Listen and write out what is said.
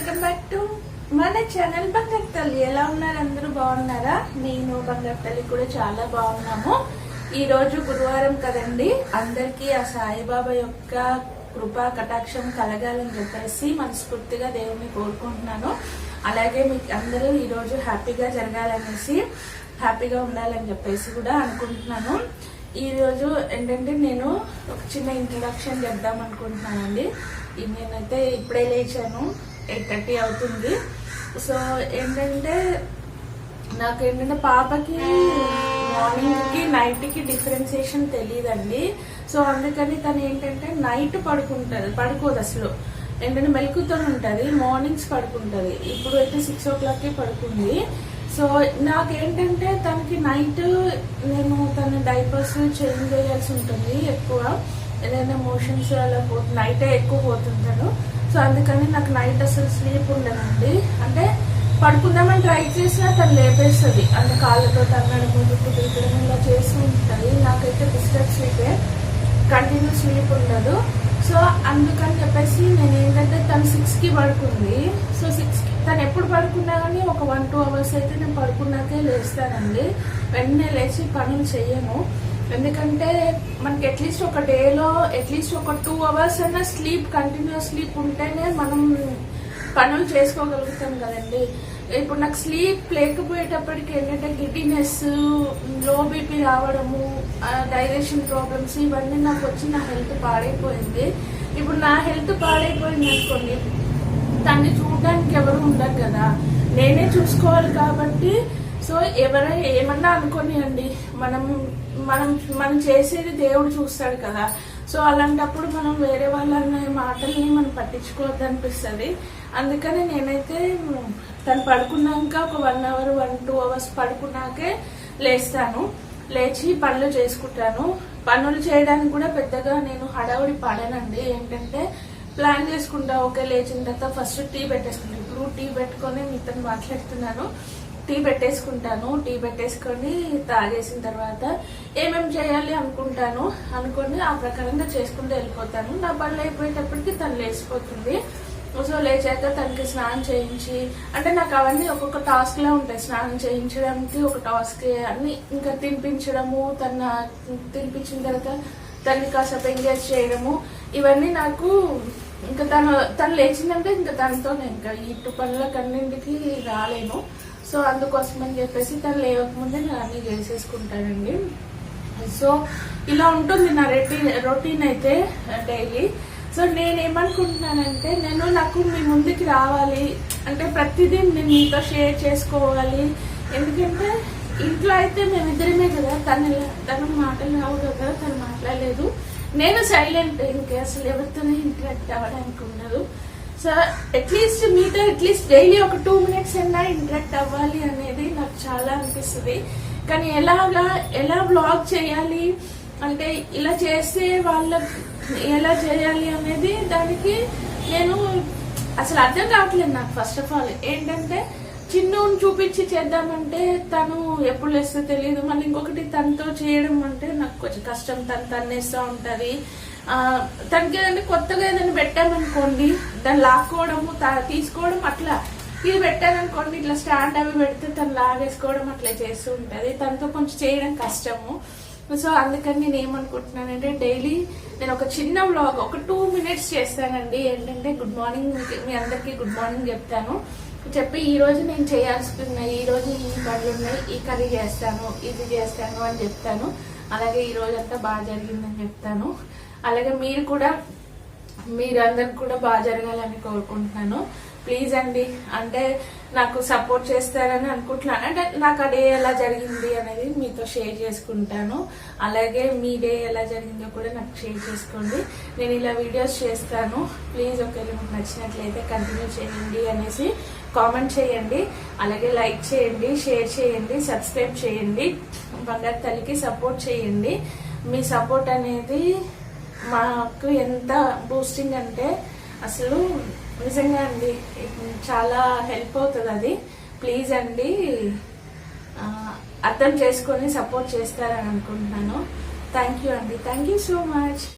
Welcome back to మన channel బంగారు తల్లి. ఎలా ఉన్నారు? అందరూ బాగున్నారా? నేను బంగారు తల్లి కూడా చాలా బాగున్నాము. ఈ రోజు గురువారం కదండి. అందరికీ ఆ సాయిబాబా యొక్క కృపా కటాక్షం కలగాలని చెప్పేసి మనస్ఫూర్తిగా దేవుని కోరుకుంటున్నాను. అలాగే మీకు అందరూ ఈ రోజు హ్యాపీగా జరగాలనేసి హ్యాపీగా ఉండాలని చెప్పేసి కూడా అనుకుంటున్నాను. ఈ రోజు ఏంటంటే నేను ఒక చిన్న ఇంట్రడక్షన్ చెప్దాం అనుకుంటున్నానండి. నేనైతే ఇప్పుడే లేచాను. ఎయిట్ థర్టీ అవుతుంది. సో ఏంటంటే నాకు ఏంటంటే పాపకి మార్నింగ్కి నైట్కి డిఫరెన్సియేషన్ తెలియదండి సో అందుకని తను ఏంటంటే నైట్ పడుకుంటుంది పడుకోదు అసలు. ఏంటంటే మెలకుతో ఉంటుంది మార్నింగ్స్ పడుకుంటుంది. ఇప్పుడు అయితే సిక్స్ ఓ క్లాక్కి పడుకుంది. సో నాకేంటంటే తనకి నైట్ నేను తన డైపర్స్ చేంజ్ చేయాల్సి ఉంటుంది ఎక్కువ. ఏదైనా మోషన్స్ అలా పో నైటే ఎక్కువ పోతుంటాను. సో అందుకని నాకు నైట్ అసలు స్లీప్ ఉండదండి. అంటే పడుకుందామని ట్రై చేసినా తను లేపేస్తుంది. అంటే కాళ్ళతో తన్నడం ముందుకు దిగడం ఇలా చేస్తూ ఉంటుంది నాకైతే డిస్టర్బ్ స్లీపే. కంటిన్యూ స్లీప్ ఉండదు. సో అందుకని చెప్పేసి నేను ఏంటంటే తను సిక్స్కి పడుకుంది. సో సిక్స్కి తను ఎప్పుడు పడుకున్నా కానీ ఒక వన్ టూ అవర్స్ అయితే నేను పడుకున్నాకే లేస్తానండి. వెంటనే లేచి పనులు చేయను ఎందుకంటే మనకి అట్లీస్ట్ ఒక డేలో అట్లీస్ట్ ఒక టూ అవర్స్ అయినా స్లీప్ కంటిన్యూస్ స్లీప్ ఉంటేనే మనం పనులు చేసుకోగలుగుతాం కదండి. ఇప్పుడు నాకు స్లీప్ లేకపోయేటప్పటికి ఏంటంటే గిడ్డినెస్లో బీపీ రావడము డైజెషన్ ప్రాబ్లమ్స్ ఇవన్నీ నాకు వచ్చి నా హెల్త్ పాడైపోయింది. ఇప్పుడు నా హెల్త్ పాడైపోయింది అనుకోండి దాన్ని చూడడానికి ఎవరు ఉండరు కదా. నేనే చూసుకోవాలి కాబట్టి సో ఎవరైనా ఏమన్నా అనుకోనియండి. మనం మనం మనం చేసేది దేవుడు చూస్తాడు కదా. సో అలాంటప్పుడు మనం వేరే వాళ్ళ అనే మాటల్ని మనం పట్టించుకోవద్దు అనిపిస్తుంది అందుకని నేనైతే తను పడుకున్నాక ఒక one hour one two hours పడుకున్నాకే లేస్తాను. లేచి పనులు చేసుకుంటాను. పనులు చేయడానికి కూడా పెద్దగా నేను హడావుడి పడనండి. ఏంటంటే ప్లాన్ చేసుకుంటా ఓకే లేచిన తర్వాత ఫస్ట్ టీ పెట్టేసుకుంటాను ఇప్పుడు టీ పెట్టుకొని మీతో మాట్లాడుతున్నాను. టీ పెట్టేసుకుంటాను. టీ పెట్టేసుకొని తాగేసిన తర్వాత ఏమేమి చేయాలి అనుకుంటాను అనుకొని ఆ ప్రకారంగా చేసుకుంటూ వెళ్ళిపోతాను. నా పనులు అయిపోయేటప్పటికి తను లేచిపోతుంది. సో లేచాక తనకి స్నానం చేయించి అంటే నాకు అవన్నీ ఒక్కొక్క టాస్క్ లా ఉంటాయి. స్నానం చేయించడానికి ఒక టాస్క్ అన్ని ఇంకా తినిపించడము తన తినిపించిన తర్వాత తనని కాసేపు ఎంగేజ్ చేయడము ఇవన్నీ నాకు ఇంకా తను తను లేచిందంటే ఇంకా తనతోనే ఇంకా. ఇటు పనులకన్నింటికి రాలేను. సో అందుకోసం అని చెప్పేసి తను లేవకముందే నేను అన్ని చేసేసుకుంటానండి సో ఇలా ఉంటుంది నా రొటీన్ రొటీన్ అయితే డైలీ సో నేనేమనుకుంటున్నానంటే నేను నాకు మీ ముందుకి రావాలి. అంటే ప్రతిదీ నేను మీతో షేర్ చేసుకోవాలి. ఎందుకంటే ఇంట్లో అయితే మేమిద్దరమే కదా తను తను మాటలు రావు కదా తను మాట్లాడలేదు. నేను సైలెంట్ ఇంకే అసలు ఎవరితోనే ఇంటరాక్ట్ అవ్వడానికి ఉండదు. సో అట్లీస్ట్ మీతో అట్లీస్ట్ డైలీ ఒక టూ మినిట్స్ అయినా ఇంటరాక్ట్ అవ్వాలి అనేది నాకు చాలా అనిపిస్తుంది. కానీ ఎలాగా ఎలా బ్లాగ్ చేయాలి? అంటే ఇలా చేస్తే వాళ్ళ ఎలా చేయాలి అనేది దానికి నేను అసలు అర్థం కావట్లేదు నాకు ఫస్ట్ ఆఫ్ ఆల్ ఏంటంటే చిన్నోని చూపించి చేద్దామంటే తను ఎప్పుడు లేస్తే తెలియదు మళ్ళీ ఇంకొకటి తనతో చేయడం అంటే నాకు కొంచెం కష్టం. తను తన్నేస్తూ ఉంటుంది. తనకి ఏదైనా కొత్తగా ఏదైనా పెట్టామనుకోండి దాన్ని లాక్కోవడము తీసుకోవడం అట్లా. ఇది పెట్టాననుకోండి ఇట్లా స్టాండ్ అవి పెడితే తను లాగేసుకోవడం అట్లా చేస్తూ ఉంటుంది. తనతో కొంచెం చేయడం కష్టము. సో అందుకని నేను ఏమనుకుంటున్నానంటే డైలీ నేను ఒక చిన్న వ్లాగ్ ఒక టూ మినిట్స్ చేస్తానండి. ఏంటంటే గుడ్ మార్నింగ్ మీ అందరికీ గుడ్ మార్నింగ్ చెప్తాను. చెప్పి ఈ రోజు నేను చేయాల్సుకున్నాయి ఈ రోజు ఈ పనులు ఉన్నాయి ఈ కర్రీ చేస్తాను ఇది చేస్తాను అని చెప్తాను. అలాగే ఈ రోజంతా బాగా జరిగిందని చెప్తాను. అలాగే మీరు కూడా మీరందరికి కూడా బాగా జరగాలని కోరుకుంటున్నాను. ప్లీజ్ అండి అంటే నాకు సపోర్ట్ చేస్తారని అనుకుంటున్నాను. అంటే నాకు ఆ డే ఎలా జరిగింది అనేది మీతో షేర్ చేసుకుంటాను. అలాగే మీ డే ఎలా జరిగిందో కూడా నాకు షేర్ చేసుకోండి. నేను ఇలా వీడియోస్ చేస్తాను. ప్లీజ్ ఒకవేళ మీకు నచ్చినట్లయితే కంటిన్యూ చేయండి అనేసి కామెంట్ చేయండి. అలాగే లైక్ చేయండి షేర్ చేయండి సబ్స్క్రైబ్ చేయండి. బంగారు తల్లికి సపోర్ట్ చేయండి. మీ సపోర్ట్ అనేది మాకు ఎంత బూస్టింగ్ అంటే అసలు నిజంగా అండి చాలా హెల్ప్ అవుతుంది అది. ప్లీజ్ అండి అర్థం చేసుకొని సపోర్ట్ చేస్తారని అనుకుంటున్నాను. థ్యాంక్ యూ అండి. Thank you so much.